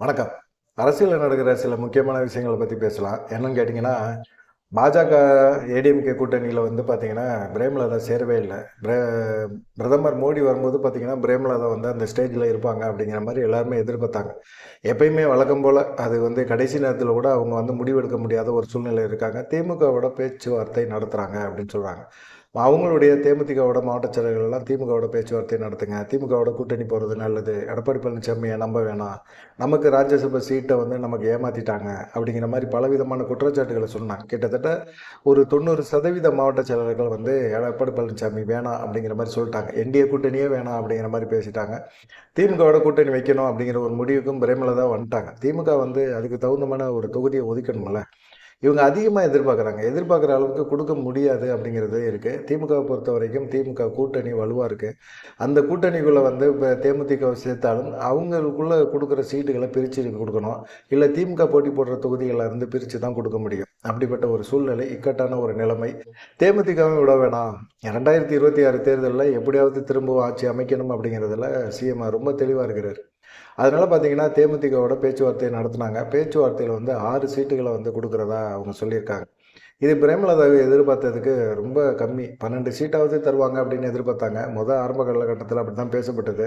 வணக்கம். அரசியலில் நடக்கிற சில முக்கியமான விஷயங்களை பற்றி பேசலாம். என்னன்னு கேட்டிங்கன்னா பாஜக ஏடிஎம்கே கூட்டணியில் வந்து பார்த்தீங்கன்னா பிரேமலதா சேரவே இல்லை. பிரே பிரதமர் மோடி வரும்போது பார்த்தீங்கன்னா பிரேமலதா வந்து அந்த ஸ்டேஜில் இருப்பாங்க அப்படிங்கிற மாதிரி எல்லாருமே எதிர்பார்த்தாங்க. எப்பயுமே வழக்கம் போல் அது வந்து கடைசி நேரத்தில் கூட அவங்க வந்து முடிவெடுக்க முடியாத ஒரு சூழ்நிலை இருக்காங்க. திமுகவோட பேச்சுவார்த்தை நடத்துகிறாங்க அப்படின்னு சொல்கிறாங்க அவங்களுடைய தேமுதிகவோட மாவட்ட செயலர்கள்லாம் திமுகவோட பேச்சுவார்த்தை நடத்துங்க. திமுகவோட கூட்டணி போகிறது நல்லது. எடப்பாடி பழனிசாமியை நம்ப வேணாம். நமக்கு ராஜ்யசபா சீட்டை வந்து நமக்கு ஏமாத்திட்டாங்க அப்படிங்கிற மாதிரி பலவிதமான குற்றச்சாட்டுகளை சொன்னாங்க. கிட்டத்தட்ட ஒரு தொண்ணூறு சதவீத மாவட்ட செயலர்கள் வந்து எடப்பாடி பழனிசாமி வேணாம் அப்படிங்கிற மாதிரி சொல்லிட்டாங்க. என்டிஏ கூட்டணியே வேணாம் அப்படிங்கிற மாதிரி பேசிட்டாங்க. திமுகவோட கூட்டணி வைக்கணும் அப்படிங்கிற ஒரு முடிவுக்கும் பிரேமலதா வந்துட்டாங்க. திமுக வந்து அதுக்கு தகுந்தமான ஒரு தொகுதியை ஒதுக்கணும்ல. இவங்க அதிகமாக எதிர்பார்க்குறாங்க. எதிர்பார்க்குற அளவுக்கு கொடுக்க முடியாது அப்படிங்கிறது இருக்குது திமுகவை பொறுத்த வரைக்கும் திமுக கூட்டணி வலுவாக இருக்குது அந்த கூட்டணிக்குள்ளே வந்து இப்போ தேமுதிக சேர்த்தாலும் அவங்களுக்குள்ளே கொடுக்குற சீட்டுகளை பிரித்து கொடுக்கணும். இல்லை திமுக போட்டி போடுற தொகுதிகளில் இருந்து பிரித்து தான் கொடுக்க முடியும். அப்படிப்பட்ட ஒரு சூழ்நிலை இக்கட்டான ஒரு நிலைமை. தேமுதிகவும் விட வேணாம். ரெண்டாயிரத்தி இருபத்தி ஆறு தேர்தலில் எப்படியாவது திரும்ப ஆட்சி அமைக்கணும் அப்படிங்கிறதுல சிஎம்ஆர் ரொம்ப தெளிவாக இருக்கிறார். அதனால் பார்த்தீங்கன்னா தேமுதிகவோட பேச்சுவார்த்தை நடத்தினாங்க. பேச்சுவார்த்தையில் வந்து ஆறு சீட்டுகளை வந்து கொடுக்குறதா அவங்க சொல்லியிருக்காங்க. இது பிரேமலதாவை எதிர்பார்த்ததுக்கு ரொம்ப கம்மி. பன்னெண்டு சீட்டாவது தருவாங்க அப்படின்னு எதிர்பார்த்தாங்க. முதல் ஆரம்ப காலகட்டத்தில் அப்படி தான் பேசப்பட்டது.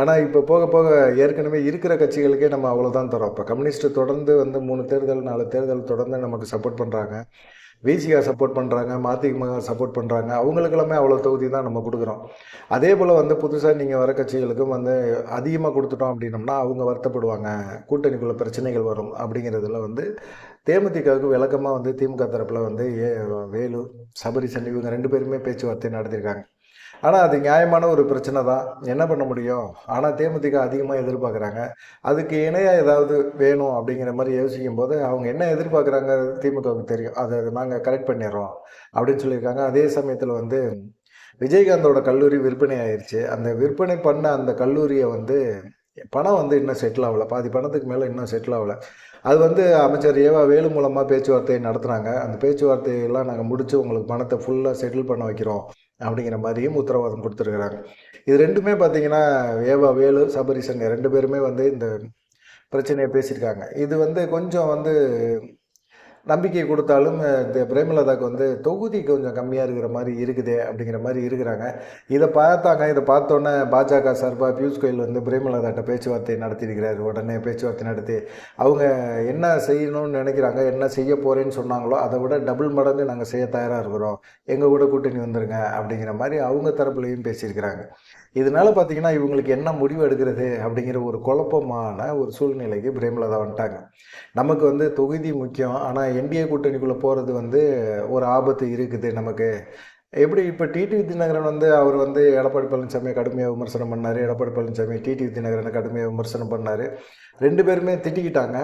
ஆனால் இப்போ போக போக ஏற்கனவே இருக்கிற கட்சிகளுக்கே நம்ம அவ்வளோதான் தரோம். இப்போ கம்யூனிஸ்ட் தொடர்ந்து வந்து மூணு தேர்தல் நாலு தேர்தல் தொடர்ந்து நமக்கு சப்போர்ட் பண்ணுறாங்க விசிகா சப்போர்ட் பண்ணுறாங்க மதிமுக சப்போர்ட் பண்ணுறாங்க அவங்களுக்கெல்லாமே அவ்வளோ தொகுதி தான் நம்ம கொடுக்குறோம். அதே போல் வந்து புதுசாக நீங்கள் வர கட்சிகளுக்கும் வந்து அதிகமாக கொடுத்துட்டோம் அப்படின்னம்னா அவங்க வருத்தப்படுவாங்க. கூட்டணிக்குள்ள பிரச்சனைகள் வரும் அப்படிங்கிறதுல வந்து தேமுதிகவுக்கு விளக்கமாக வந்து திமுக தரப்பில் வந்து ஏ வேலு சபரிசன் இவங்க ரெண்டு பேருமே பேச்சுவார்த்தை நடத்தியிருக்காங்க. ஆனால் அது நியாயமான ஒரு பிரச்சனை தான். என்ன பண்ண முடியும்? ஆனால் தேமுதிக அதிகமாக எதிர்பார்க்குறாங்க. அதுக்கு இணையாக ஏதாவது வேணும் அப்படிங்கிற மாதிரி யோசிக்கும் போது அவங்க என்ன எதிர்பார்க்குறாங்க திமுகவுக்கு தெரியும். அதை நாங்கள் கரெக்ட் பண்ணிடுறோம் அப்படின்னு சொல்லியிருக்காங்க. அதே சமயத்தில் வந்து விஜயகாந்தோட கல்லூரி விற்பனை ஆயிடுச்சு அந்த விற்பனை பண்ண அந்த கல்லூரியை வந்து பணம் வந்து இன்னும் செட்டில் ஆகலை. பாதி பணத்துக்கு மேலே இன்னும் செட்டில் ஆகலை. அது வந்து அமைச்சர் ஏவா வேலு மூலமாக பேச்சுவார்த்தையை நடத்துனாங்க. அந்த பேச்சுவார்த்தையெல்லாம் நாங்கள் முடித்து உங்களுக்கு பணத்தை ஃபுல்லாக செட்டில் பண்ண வைக்கிறோம். அப்படிங்கிற மாதிரியும் உத்தரவாதம் கொடுத்துருக்குறாங்க. இது ரெண்டுமே பார்த்தீங்கன்னா ஏவா வேலு சபரிசங்க ரெண்டு பேருமே வந்து இந்த பிரச்சனையை பேசியிருக்காங்க. இது வந்து கொஞ்சம் வந்து நம்பிக்கை கொடுத்தாலும் இந்த பிரேமலதாக்கு வந்து தொகுதி கொஞ்சம் கம்மியாக இருக்கிற மாதிரி இருக்குதே அப்படிங்கிற மாதிரி இருக்கிறாங்க. இதை பார்த்தாங்க. இதை பார்த்தோன்னே பாஜக சார்பாக பியூஷ் கோயில் வந்து பிரேமலதாட்ட பேச்சுவார்த்தை நடத்தியிருக்கிறார். உடனே பேச்சுவார்த்தை நடத்தி அவங்க என்ன செய்யணும்னு நினைக்கிறாங்க? என்ன செய்ய போகிறேன்னு சொன்னாங்களோ அதை விட டபுள் மடங்கு நாங்கள் செய்ய தயாராக இருக்கிறோம். எங்கள் கூட கூட்டணி வந்துருங்க. அப்படிங்கிற மாதிரி அவங்க தரப்புலையும் பேசியிருக்கிறாங்க. இதனால பார்த்தீங்கன்னா இவங்களுக்கு என்ன முடிவு எடுக்கிறது அப்படிங்கிற ஒரு குழப்பமான ஒரு சூழ்நிலைக்கு பிரேமலதா வந்துட்டாங்க. நமக்கு வந்து தொகுதி முக்கியம். ஆனால் என்டிஏ கூட்டணிக்குள்ளே போகிறது வந்து ஒரு ஆபத்து இருக்குது நமக்கு. எப்படி இப்போ டிடிவி தினகரன் வந்து அவர் வந்து எடப்பாடி பழனிசாமியை கடுமையாக விமர்சனம் பண்ணார் எடப்பாடி பழனிசாமி டிடி தினகரனை கடுமையாக விமர்சனம் பண்ணார். ரெண்டு பேருமே திட்டிக்கிட்டாங்க.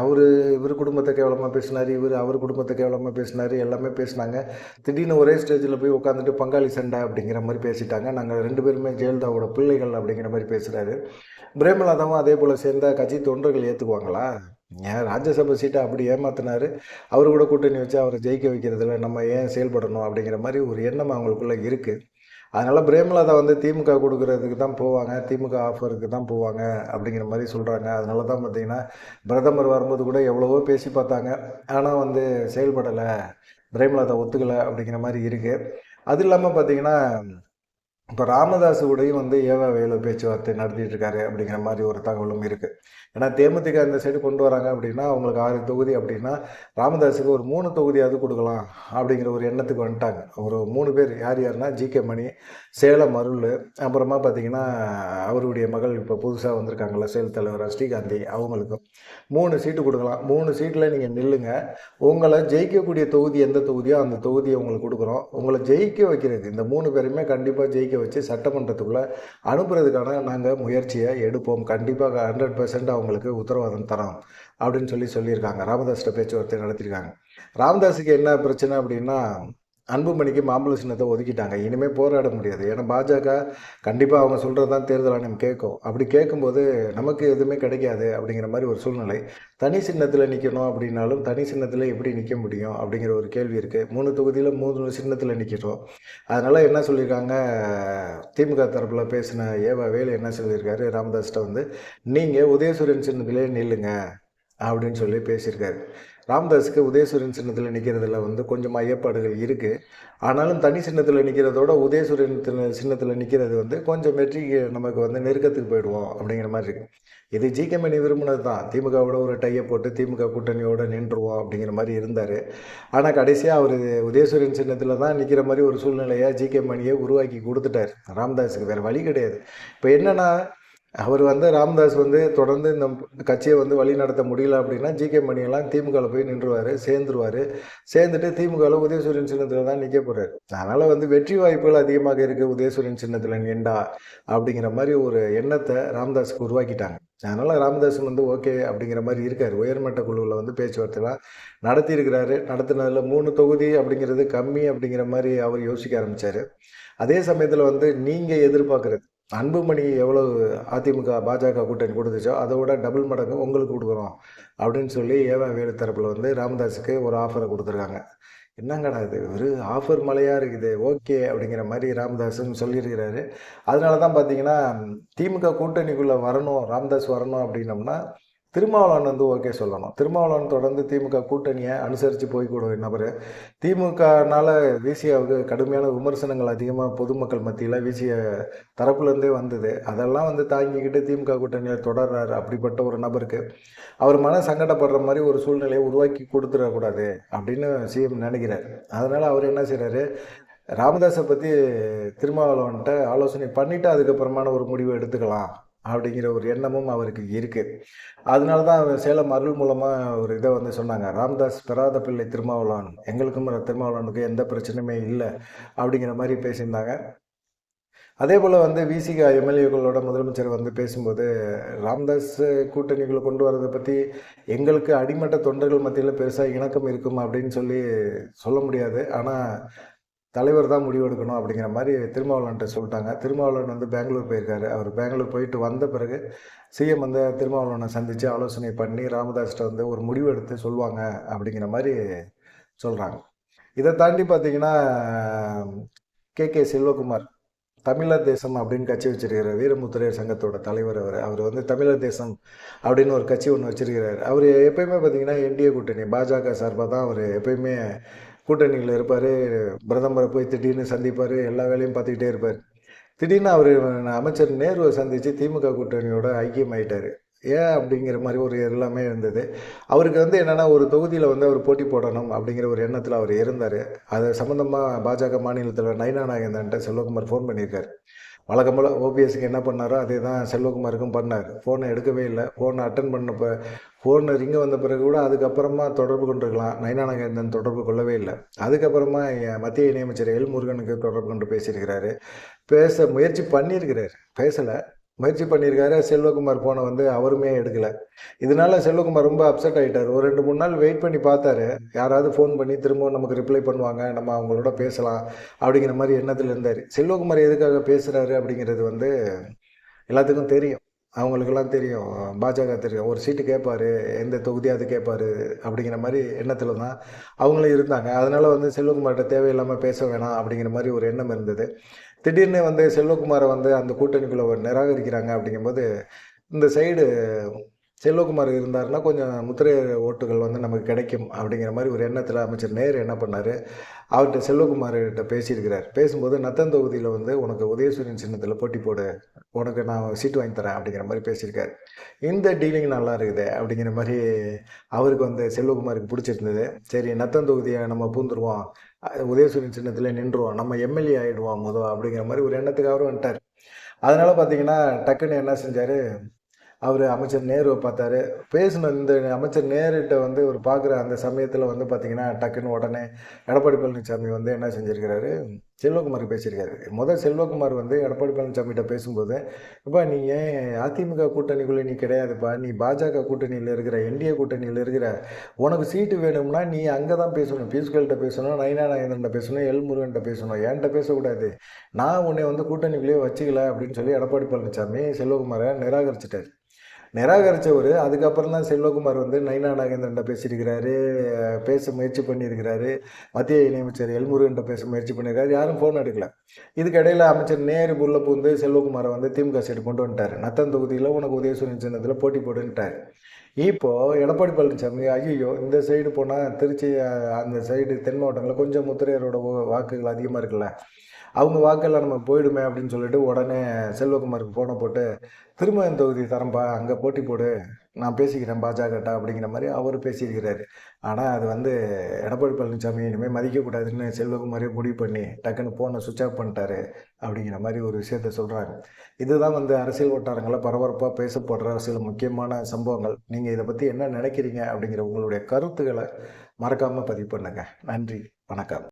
அவர் இவர் குடும்பத்தை கேவலமாக பேசினார் இவர் அவர் குடும்பத்தை கேவலமாக பேசினார் எல்லாமே பேசினாங்க. திடீர்னு ஒரே ஸ்டேஜில் போய் உட்காந்துட்டு பங்காளி சண்டை அப்படிங்கிற மாதிரி பேசிட்டாங்க. நாங்கள் ரெண்டு பேருமே ஜெயலலிதாவோட பிள்ளைகள் அப்படிங்கிற மாதிரி பேசுகிறாரு பிரேமலாதாவும் அதே போல் சேர்ந்த கட்சி தொண்டர்கள் ஏற்றுக்குவாங்களா ஏன்? ராஜ்யசபா சீட்டை அப்படி ஏமாத்தினார். அவர் கூட கூட்டணி வச்சு அவரை ஜெயிக்க வைக்கிறதுல நம்ம ஏன் செயல்படணும் அப்படிங்கிற மாதிரி ஒரு எண்ணம் அவங்களுக்குள்ளே இருக்குது அதனால் பிரேமலதா வந்து திமுக கொடுக்குறதுக்கு தான் போவாங்க திமுக ஆஃபருக்கு தான் போவாங்க அப்படிங்கிற மாதிரி சொல்கிறாங்க அதனால தான் பார்த்தீங்கன்னா பிரதமர் வரும்போது கூட எவ்வளவோ பேசி பார்த்தாங்க. ஆனால் வந்து செயல்படலை பிரேமலதா ஒத்துக்கலை அப்படிங்கிற மாதிரி இருக்குது அது இல்லாமல் பார்த்தீங்கன்னா இப்போ ராமதாஸ் கூடயும் வந்து ஏவா வேலு பேச்சுவார்த்தை நடத்திட்டு இருக்காரு அப்படிங்கிற மாதிரி ஒரு தகவலும் இருக்குது ஏன்னா தேமுதிக இந்த சைடு கொண்டு வராங்க அப்படின்னா அவங்களுக்கு ஆறு தொகுதி அப்படின்னா ராமதாஸுக்கு ஒரு மூணு தொகுதியாவது கொடுக்கலாம் அப்படிங்கிற ஒரு எண்ணத்துக்கு வந்துட்டாங்க. ஒரு மூணு பேர் யார் யாருன்னா ஜி கே மணி சேலம் அருள் அப்புறமா பார்த்தீங்கன்னா அவருடைய மகள் இப்போ புதுசாக வந்திருக்காங்கள செயல் தலைவர் ஸ்ரீகாந்தி அவங்களுக்கும் மூணு சீட்டு கொடுக்கலாம். மூணு சீட்டில் நீங்கள் நில்லுங்க. உங்களை ஜெயிக்கக்கூடிய தொகுதி எந்த தொகுதியோ அந்த தொகுதியை உங்களுக்கு கொடுக்குறோம். உங்களை ஜெயிக்க வைக்கிறதுக்கு இந்த மூணு பேருமே கண்டிப்பாக ஜெயிக்க வச்சு சட்டமன்றத்துக்குள்ளே அனுப்புறதுக்கான நாங்கள் முயற்சியை எடுப்போம். கண்டிப்பாக ஹண்ட்ரட் பர்சன்ட் அவங்களுக்கு உத்தரவாதம் தரோம் அப்படின்னு சொல்லி சொல்லியிருக்காங்க. ராமதாஸ்கிட்ட பேச்சுவார்த்தை நடத்தியிருக்காங்க. ராமதாஸுக்கு என்ன பிரச்சனை அப்படின்னா அன்புமணிக்கு மாம்பழ சின்னத்தை ஒதுக்கிட்டாங்க. இனிமேல் போராட முடியாது. ஏன்னா பாஜக கண்டிப்பாக அவங்க சொல்கிறது தான் தேர்தல் ஆணையம் கேட்கும். அப்படி கேட்கும்போது நமக்கு எதுவுமே கிடைக்காது அப்படிங்கிற மாதிரி ஒரு சூழ்நிலை. தனி சின்னத்தில் நிற்கணும் அப்படின்னாலும் தனி சின்னத்தில் எப்படி நிற்க முடியும் அப்படிங்கிற ஒரு கேள்வி இருக்குது மூணு தொகுதியில் மூணு சின்னத்தில் நிற்கிறோம் அதனால் என்ன சொல்லியிருக்காங்க? திமுக தரப்பில் பேசின ஏவா வேலு என்ன சொல்லியிருக்காரு? ராமதாஸ்கிட்ட வந்து நீங்கள் உதயசூரியன் சின்னத்திலே நில்லுங்க அப்படின்னு சொல்லி பேசியிருக்காரு. ராமதாஸுக்கு உதயசூரியன் சின்னத்தில் நிற்கிறதுல வந்து கொஞ்சம் ஐயப்பாடுகள் இருக்குது ஆனாலும் தனி சின்னத்தில் நிற்கிறதோட உதயசூரியன் சின்ன- சின்னத்தில் நிற்கிறது வந்து கொஞ்சம் வெற்றிக்கு நமக்கு வந்து நெருக்கத்துக்கு போயிடுவோம் அப்படிங்கிற மாதிரி இருக்குது இது ஜிகே மணி விரும்பினது தான் திமுகவோட ஒரு டையை போட்டு திமுக கூட்டணியோட நின்றுவோம் அப்படிங்கிற மாதிரி இருந்தார். ஆனால் கடைசியாக அவர் உதயசூரியன் சின்னத்தில் தான் நிற்கிற மாதிரி ஒரு சூழ்நிலையை ஜிகே மணியை உருவாக்கி கொடுத்துட்டார். ராம்தாஸுக்கு வேறு வழி கிடையாது. இப்போ என்னென்னா அவர் வந்து ராமதாஸ் வந்து தொடர்ந்து இந்த கட்சியை வந்து வழி நடத்த முடியல அப்படின்னா ஜிகே மணியெல்லாம் திமுகவில் போய் நின்றுவார் சேர்ந்துருவார். சேர்ந்துட்டு திமுகவில் உதயசூரியன் சின்னத்தில் தான் நிற்க போகிறார் அதனால் வந்து வெற்றி வாய்ப்புகள் அதிகமாக இருக்குது உதயசூரியன் சின்னத்தில் நின்றா அப்படிங்கிற மாதிரி ஒரு எண்ணத்தை ராம்தாஸுக்கு உருவாக்கிட்டாங்க. அதனால் ராமதாஸ் வந்து ஓகே அப்படிங்கிற மாதிரி இருக்கார். உயர்மட்ட குழுவில் வந்து பேச்சுவார்த்தைலாம் நடத்தியிருக்கிறாரு. நடத்தினதில் மூணு தொகுதி அப்படிங்கிறது கம்மி அப்படிங்கிற மாதிரி அவர் யோசிக்க ஆரம்பித்தார் அதே சமயத்தில் வந்து நீங்கள் எதிர்பார்க்குறது அன்புமணி எவ்வளோ அதிமுக பாஜக கூட்டணி கொடுத்துச்சோ அதை விட டபுள் மடங்கு உங்களுக்கு கொடுக்குறோம் அப்படின்னு சொல்லி ஏவா வேலு தரப்பில் வந்து ராமதாஸுக்கு ஒரு ஆஃபரை கொடுத்துருக்காங்க. என்னங்கடா இது? ஒரு ஆஃபர் மலையாக இருக்குது ஓகே அப்படிங்கிற மாதிரி ராமதாஸும் சொல்லியிருக்கிறாரு. அதனால தான் பார்த்தீங்கன்னா திமுக கூட்டணிக்குள்ளே வரணும் ராமதாஸ் வரணும் அப்படின்னம்னா திருமாவளவன் வந்து ஓகே சொல்லணும். திருமாவளவன் தொடர்ந்து திமுக கூட்டணியை அனுசரித்து போய்க்கூட நபர். திமுகனால விசியாவுக்கு கடுமையான விமர்சனங்கள் அதிகமாக பொதுமக்கள் மத்தியில் விசிய தரப்புலேருந்தே வந்தது. அதெல்லாம் வந்து தாங்கிக்கிட்டு திமுக கூட்டணியில் தொடர்றாரு அப்படிப்பட்ட ஒரு நபருக்கு. அவர் மன சங்கடப்படுற மாதிரி ஒரு சூழ்நிலையை உருவாக்கி கொடுத்துடக்கூடாது அப்படின்னு சிஎம் நினைக்கிறார். அதனால் அவர் என்ன செய்கிறாரு ராமதாஸை பற்றி திருமாவளவன்ட்ட ஆலோசனை பண்ணிவிட்டு அதுக்கப்புறமான ஒரு முடிவு எடுத்துக்கலாம். அப்படிங்கிற ஒரு எண்ணமும் அவருக்கு இருக்குது அதனால தான் அவர் சேலம் அருள் மூலமாக ஒரு இதை வந்து சொன்னாங்க. ராம்தாஸ் பெறாத பிள்ளை திருமாவளவன். எங்களுக்கும் திருமாவளவனுக்கும் எந்த பிரச்சனையுமே இல்லை. அப்படிங்கிற மாதிரி பேசியிருந்தாங்க. அதே போல் வந்து விசிகா எம்எல்ஏக்களோட முதலமைச்சர் வந்து பேசும்போது ராம்தாஸ் கூட்டணிகளை கொண்டு வரதை பற்றி எங்களுக்கு அடிமட்ட தொண்டர்கள் மத்தியில் பெருசாக இணக்கம் இருக்கும் அப்படின்னு சொல்லி சொல்ல முடியாது. ஆனால் தலைவர் தான் முடிவெடுக்கணும் அப்படிங்கிற மாதிரி திருமாவளவன்ட்ட சொல்லிட்டாங்க. திருமாவளவன் வந்து பெங்களூர் போயிருக்காரு. அவர் பெங்களூர் போயிட்டு வந்த பிறகு சிஎம் வந்து திருமாவளவனை சந்தித்து ஆலோசனை பண்ணி ராமதாஸ்கிட்ட வந்து ஒரு முடிவு எடுத்து சொல்லுவாங்க அப்படிங்கிற மாதிரி சொல்கிறாங்க இதை தாண்டி பார்த்தீங்கன்னா கே. கே. செல்வகுமார் தமிழர் தேசம் அப்படின்னு கட்சி வச்சிருக்கிறார். வீரமுத்துரையர் சங்கத்தோட தலைவர் அவர். அவர் வந்து தமிழர் தேசம் அப்படின்னு ஒரு கட்சி ஒன்று வச்சிருக்கிறார். அவர் எப்பயுமே பார்த்தீங்கன்னா என்டிஏ கூட்டணி பாஜக சார்பாக தான் அவர் எப்பயுமே கூட்டணியில் இருப்பார் பிரதமரை போய் திடீர்னு சந்திப்பார் எல்லா வேலையும் பார்த்துக்கிட்டே இருப்பார். திடீர்னு அவர் அமைச்சர் நேருவை சந்தித்து திமுக கூட்டணியோட ஐக்கியமாயிட்டார். ஏன் அப்படிங்கிற மாதிரி ஒரு எல்லாமே இருந்தது. அவருக்கு வந்து என்னென்னா ஒரு தொகுதியில் வந்து அவர் போட்டி போடணும் அப்படிங்கிற ஒரு எண்ணத்தில் அவர் இருந்தார். அது சம்மந்தமாக பாஜக மாநிலத்தில் நைனா நாகேந்திரன்ட்ட செல்வகுமார் ஃபோன் பண்ணியிருக்காரு. வழக்கம் போல் ஓபிஎஸ்க்கு என்ன பண்ணாரோ அதே தான் செல்வகுமாருக்கும் பண்ணார். ஃபோனை எடுக்கவே இல்லை. ஃபோனை அட்டன் பண்ணப்போ ஃபோனை ரிங்க வந்த பிறகு கூட அதுக்கப்புறமா தொடர்பு கொண்டிருக்கலாம். நயனா நாகேந்திரன் தொடர்பு கொள்ளவே இல்லை. அதுக்கப்புறமா என் மத்திய இணையமைச்சர் எல் முருகனுக்கு தொடர்பு கொண்டு பேசியிருக்கிறாரு. பேச முயற்சி பண்ணியிருக்கிறார். பேசலை. முயற்சி பண்ணியிருக்காரு. செல்வகுமார் ஃபோனை வந்து அவருமே எடுக்கலை. இதனால செல்வகுமார் ரொம்ப அப்செட் ஆகிட்டார் ஒரு ரெண்டு மூணு நாள் வெயிட் பண்ணி பார்த்தாரு. யாராவது ஃபோன் பண்ணி திரும்பவும் நமக்கு ரிப்ளை பண்ணுவாங்க. நம்ம அவங்களோட பேசலாம் அப்படிங்கிற மாதிரி எண்ணத்தில் இருந்தார். செல்வகுமார் எதுக்காக பேசுகிறாரு அப்படிங்கிறது வந்து எல்லாத்துக்கும் தெரியும். அவங்களுக்கெல்லாம் தெரியும். பாஜக தெரியும். ஒரு சீட்டு கேட்பாரு எந்த தொகுதியாவது கேட்பாரு அப்படிங்கிற மாதிரி எண்ணத்தில் தான் அவங்களும் இருந்தாங்க. அதனால் வந்து செல்வகுமார்கிட்ட தேவையில்லாமல் பேச வேணாம் அப்படிங்கிற மாதிரி ஒரு எண்ணம் இருந்தது. திடீர்னு வந்து செல்வகுமாரை வந்து அந்த கூட்டணிக்குள்ளே ஒரு நிராகரிக்கிறாங்க அப்படிங்கும்போது இந்த சைடு செல்வகுமார் இருந்தாருன்னா கொஞ்சம் முத்திரை ஓட்டுகள் வந்து நமக்கு கிடைக்கும் அப்படிங்கிற மாதிரி ஒரு எண்ணத்தில் அமைச்சர் நேரு என்ன பண்ணார்? அவர்கிட்ட செல்வகுமார்கிட்ட பேசியிருக்கிறார். பேசும்போது நத்தன் தொகுதியில் வந்து உனக்கு உதயசூரியன் சின்னத்தில் போட்டி போடு. உனக்கு நான் சீட்டு வாங்கி தரேன் அப்படிங்கிற மாதிரி பேசியிருக்காரு. இந்த டீலிங் நல்லா இருக்குது அப்படிங்கிற மாதிரி அவருக்கு வந்து செல்வகுமாருக்கு பிடிச்சிருந்தது. சரி நத்தன் தொகுதியை நம்ம பூந்துருவோம். உதயசூரியன் சின்னத்தில் நின்றுவோம். நம்ம எம்எல்ஏ ஆகிடுவோம் முதல் அப்படிங்கிற மாதிரி ஒரு எண்ணத்துக்கு அவரும் வந்துட்டார். அதனால் பார்த்தீங்கன்னா டக்குன்னு என்ன செஞ்சார்? அவர் அமைச்சர் நேருவை பார்த்தாரு. பேசின இந்த அமைச்சர் நேருகிட்ட வந்து ஒரு பார்க்குற அந்த சமயத்தில் வந்து பார்த்தீங்கன்னா டக்குன்னு உடனே எடப்பாடி பழனிசாமி வந்து என்ன செஞ்சுருக்கிறாரு? செல்வகுமார் பேசியிருக்காரு. முதல் செல்வகுமார் வந்து எடப்பாடி பழனிசாமிகிட்ட பேசும்போது இப்போ நீ ஏன் அதிமுக கூட்டணிக்குள்ளே நீ கிடையாதுப்பா. நீ பாஜக கூட்டணியில் இருக்கிற என்டிஏ கூட்டணியில் இருக்கிற உனக்கு சீட்டு வேணும்னா நீ அங்கே தான் பேசணும். பியூஷ்கள்கிட்ட பேசணும் நயனா நாயந்திரன்ட்ட பேசணும் எல் முருகன்கிட்ட பேசணும். என்கிட்ட பேசக்கூடாது? நான் உன்னை வந்து கூட்டணிக்குள்ளேயே வச்சுக்கல. அப்படின்னு சொல்லி எடப்பாடி பழனிசாமி செல்வகுமாரை நிராகரிச்சிட்டாரு. நிராகரித்தவர் அதுக்கப்புறம் தான் செல்வகுமார் வந்து நைனா நாகேந்திரன்ட்ட பேசியிருக்கிறாரு. பேச முயற்சி பண்ணியிருக்கிறாரு. மத்திய இணையமைச்சர் எல்முருகன்ட்ட பேச முயற்சி பண்ணியிருக்காரு யாரும் ஃபோன் எடுக்கல. இதுக்கு அமைச்சர் நேரு புள்ள பூந்து செல்வகுமாரை வந்து திமுக சைடு கொண்டு வந்துட்டார். நத்தன் தொகுதியில் உனக்கு உதயசூரியன் சின்னத்தில் போட்டி போட்டுட்டார் இப்போது எடப்பாடி பழனிசாமி ஐயோ இந்த சைடு போனால் திருச்சி அந்த சைடு தென் மாவட்டங்களில் கொஞ்சம் முத்திரையரோட வாக்குகள் அதிகமாக இருக்குல்ல. அவங்க வாக்கெல்லாம் நம்ம போயிடுமே அப்படின்னு சொல்லிட்டு உடனே செல்வகுமாருக்கு ஃபோனை போட்டு திரும்ப தொகுதி தரம்பா அங்கே போட்டி போடு நான் பேசிக்கிறேன் பாஜகட்டா அப்படிங்கிற மாதிரி அவர் பேசியிருக்கிறாரு. ஆனால் அது வந்து எடப்பாடி பழனிசாமி இனிமேல் மதிக்கக்கூடாதுன்னு செல்வகுமாரே முடிவு பண்ணி டக்குன்னு ஃபோனை சுவிட்ச் ஆஃப் பண்ணிட்டாரு அப்படிங்கிற மாதிரி ஒரு விஷயத்த சொல்கிறாங்க இதுதான் வந்து அரசியல் வட்டாரங்களை பரபரப்பாக பேசப்படுற சில முக்கியமான சம்பவங்கள். நீங்கள் இதை பற்றி என்ன நினைக்கிறீங்க அப்படிங்கிற உங்களுடைய கருத்துக்களை மறக்காமல் பதிவு பண்ணுங்கள் நன்றி வணக்கம்.